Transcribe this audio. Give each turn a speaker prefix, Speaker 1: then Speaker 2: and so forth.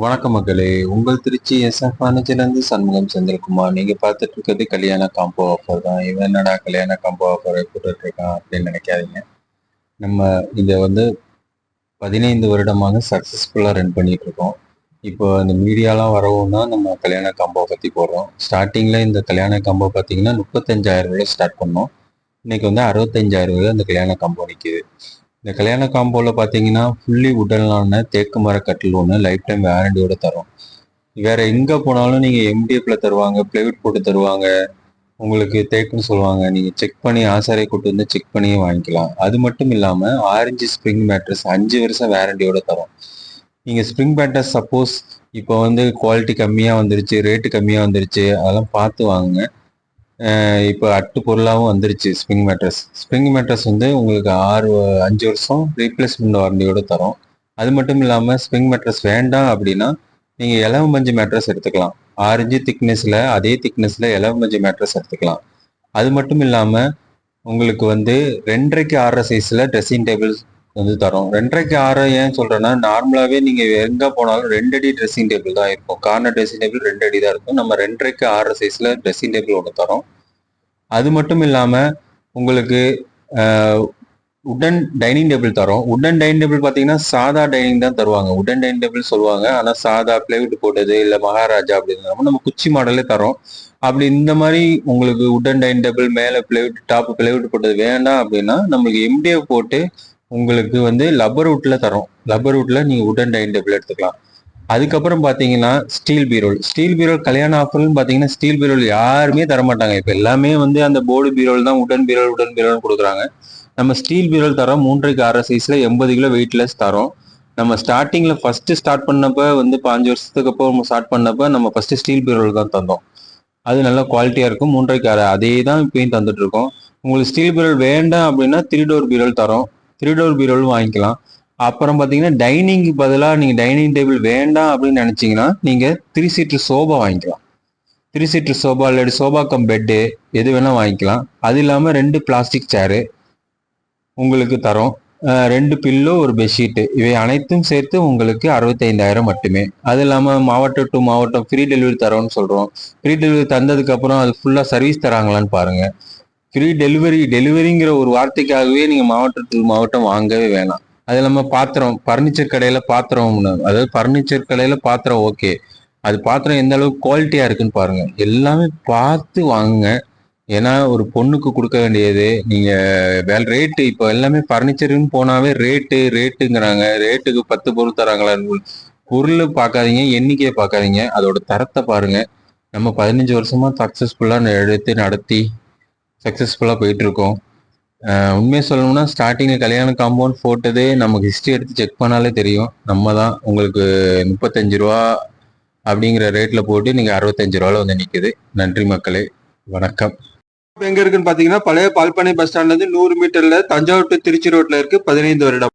Speaker 1: வணக்கம் மக்களே. உங்கள் திருச்சி எஸ்எஃப் ஃபர்னிச்சர்லேருந்து சண்முகம் செந்தில்குமார். நீங்கள் பார்த்துட்டு இருக்கிறது கல்யாண காம்போ ஆஃபர் தான். இவன் என்னடா கல்யாண காம்போ ஆஃபர் போட்டுட்ருக்கான் அப்படின்னு நினைக்காதீங்க. நம்ம இதை வந்து பதினைந்து வருடமாக சக்ஸஸ்ஃபுல்லாக ரன் பண்ணிகிட்ருக்கோம் இப்போ இந்த மீடியாலாம் வரவும் தான் நம்ம கல்யாண காம்போ பற்றி போடுறோம். ஸ்டார்டிங்கில் இந்த கல்யாண காம்போ பார்த்தீங்கன்னா முப்பத்தஞ்சாயிரம் ரூபாய் ஸ்டார்ட் பண்ணோம். இன்னைக்கு வந்து அறுபத்தஞ்சாயிரம் ரூபாய் அந்த கல்யாண காம்போ நிற்கிது இந்த கல்யாண காம்போவில் பார்த்தீங்கன்னா ஃபுல்லி உடலான தேக்கு மர கட்டில் ஒன்று லைஃப் டைம் வேரண்டியோட தரும். வேற எங்கே போனாலும் நீங்கள் எம்டிஎஃப்ல தருவாங்க பிளைவுட் போட்டு தருவாங்க. உங்களுக்கு தேக்குன்னு சொல்லுவாங்க. நீங்கள் செக் பண்ணி ஆசாரியை கொண்டு வந்து செக் பண்ணியே வாங்கிக்கலாம். அது மட்டும் இல்லாமல் ஆரஞ்சு ஸ்ப்ரிங் மேட்ரஸ் அஞ்சு வருஷம் வேரண்டியோட தரும். நீங்கள் ஸ்ப்ரிங் மேட்ரஸ் சப்போஸ் இப்போ வந்து குவாலிட்டி கம்மியாக வந்துருச்சு ரேட்டு கம்மியாக வந்துருச்சு அதெல்லாம் பார்த்து வாங்குங்க. இப்போ அட்டு பொருளாகவும் வந்துருச்சு ஸ்ப்ரிங் மேட்ரஸ் ஸ்ப்ரிங் மேட்ரஸ் வந்து உங்களுக்கு ஆறு அஞ்சு வருஷம் ரீப்ளேஸ்மெண்ட் வாரண்டியோட தரும். அது மட்டும் இல்லாமல் ஸ்ப்ரிங் மேட்ரஸ் வேண்டாம் அப்படின்னா நீங்கள் இலவ மஞ்சு மேட்ரஸ் எடுத்துக்கலாம். ஆரஞ்சு திக்னஸில் அதே திக்னஸில் இலவ மஞ்சு மேட்ரஸ் எடுத்துக்கலாம். அது மட்டும் இல்லாமல் உங்களுக்கு வந்து ரெண்டரைக்கு ஆறு சைஸில் ட்ரெஸ்ஸிங் டேபிள்ஸ் வந்து தரும். ரெண்டரைக்கு ஆறு ஏன் சொல்கிறேன்னா நார்மலாகவே நீங்கள் எங்கே போனாலும் ரெண்டு அடி ட்ரெஸ்ஸிங் டேபிள் தான் இருக்கும். கார்னர் ட்ரெஸ்ஸிங் டேபிள் ரெண்டு அடி தான் இருக்கும். நம்ம ரெண்டரைக்கு ஆறு சைஸில் ட்ரெஸ்ஸிங் டேபிள் ஒன்று தரோம். அது மட்டும் இல்லாமல் உங்களுக்கு உடன் டைனிங் டேபிள் தரோம். உடன் டைனிங் டேபிள் பார்த்தீங்கன்னா சாதா டைனிங் தான் தருவாங்க. உடன் டைனிங் டேபிள் சொல்லுவாங்க. ஆனால் சாதா பிளைவுட் போட்டது இல்லை மகாராஜா அப்படின்னு நம்ம குச்சி மாடலே தரோம். அப்படி இந்த மாதிரி உங்களுக்கு உடன் டைனிங் டேபிள் மேலே பிளைவுட் டாப் பிளைவுட் போட்டது வேண்டாம் அப்படின்னா நம்மளுக்கு எம்டிஎஃப் போட்டு உங்களுக்கு வந்து லப்பர் வுட்டில் தரோம். லப்பர் வுட்டில் நீங்கள் உடன் டைனிங் டேபிள் எடுத்துக்கலாம். அதுக்கப்புறம் பார்த்தீங்கன்னா ஸ்டீல் பீரோல் ஸ்டீல் பீரோல் கல்யாண ஆஃபர்னு பார்த்தீங்கன்னா ஸ்டீல் பீரோல் யாருமே தர மாட்டாங்க இப்போ எல்லாமே வந்து அந்த போர்டு பீரோல் தான் உடன் பீரோல் உடன் பீரோல் கொடுக்குறாங்க. நம்ம ஸ்டீல் பீரோல் தரோம். மூன்றைக்கு ஆறு சைஸில் எண்பது கிலோ வெயிட்லெஸ் தரோம். நம்ம ஸ்டார்டிங்கில் ஃபஸ்ட்டு ஸ்டார்ட் பண்ணப்போ வந்து பாஞ்சு வருஷத்துக்கு அப்புறம் ஸ்டார்ட் பண்ணப்போ நம்ம ஃபஸ்ட்டு ஸ்டீல் பீரோல் தான் தந்தோம். அது நல்ல குவாலிட்டியாக இருக்கும். மூன்றைக்கு ஆறு அதே தான் இப்பயும் தந்துட்டு இருக்கோம். உங்களுக்கு ஸ்டீல் பீரோல் வேண்டாம் அப்படின்னா த்ரீ டோர் பீரோல் தரோம். த்ரீ டோர் பீரோல் வாங்கிக்கலாம். அப்புறம் பார்த்தீங்கன்னா டைனிங்க்கு பதிலாக நீங்கள் டைனிங் டேபிள் வேண்டாம் அப்படின்னு நினச்சிங்கன்னா நீங்கள் த்ரீ சீட்டர் சோபா வாங்கிக்கலாம். த்ரீ சீட்டர் சோபா இல்லாட்டி சோபா கம் பெட்டு எது வேணால் வாங்கிக்கலாம். அது இல்லாமல் ரெண்டு பிளாஸ்டிக் சேரு உங்களுக்கு தரோம். ரெண்டு பில்லோ ஒரு பெட்ஷீட்டு இவை அனைத்தும் சேர்த்து உங்களுக்கு அறுபத்தைந்தாயிரம் மட்டுமே. அது இல்லாமல் மாவட்டம் டு மாவட்டம் ஃப்ரீ டெலிவரி தரோன்னு சொல்கிறோம் ஃப்ரீ டெலிவரி தந்ததுக்கப்புறம் அது ஃபுல்லாக சர்வீஸ் தராங்களான்னு பாருங்கள் ஃப்ரீ டெலிவரி டெலிவரிங்கிற ஒரு வார்த்தைக்காகவே நீங்கள் மாவட்டத்தில் மாவட்டம் வாங்கவே வேணாம். அது இல்லாமல் பாத்திரம் பர்னிச்சர் கடையில் பாத்திரம் அதாவது பர்னிச்சர் கடையில் பாத்திரம் ஓகே அது பாத்திரம் எந்த அளவுக்கு குவாலிட்டியாக இருக்குன்னு பாருங்க. எல்லாமே பார்த்து வாங்குங்க. ஏன்னா ஒரு பொண்ணுக்கு கொடுக்க வேண்டியது நீங்கள் வேலை ரேட்டு இப்போ எல்லாமே பர்னிச்சருன்னு போனாவே ரேட்டு ரேட்டுங்கிறாங்க ரேட்டுக்கு பத்து பொருள் தராங்களா? பொருள் பார்க்காதீங்க எண்ணிக்கையை பார்க்காதீங்க. அதோட தரத்தை பாருங்க. நம்ம பதினஞ்சு வருஷமா சக்ஸஸ்ஃபுல்லாக எடுத்து நடத்தி சக்ஸஸ்ஃபுல்லாக போயிட்டுருக்கோம். உண்மையை சொல்லணும்னா ஸ்டார்டிங்கில் கல்யாண காம்பவுண்ட் போட்டதே நமக்கு ஹிஸ்ட்ரி எடுத்து செக் பண்ணாலே தெரியும். நம்ம தான் உங்களுக்கு முப்பத்தஞ்சு ரூபா அப்படிங்கிற ரேட்டில் போட்டு நீங்கள் அறுபத்தஞ்சு ரூபாவில் வந்து நிற்குது நன்றி மக்களே. வணக்கம்.
Speaker 2: இப்போ எங்க இருக்குன்னு பாத்தீங்கன்னா பழைய பால்பனை பஸ் ஸ்டாண்ட்ல இருந்து நூறு மீட்டர்ல தஞ்சாவூர் டு திருச்சி ரோட்ல இருக்கு. பதினைந்து வருடம்.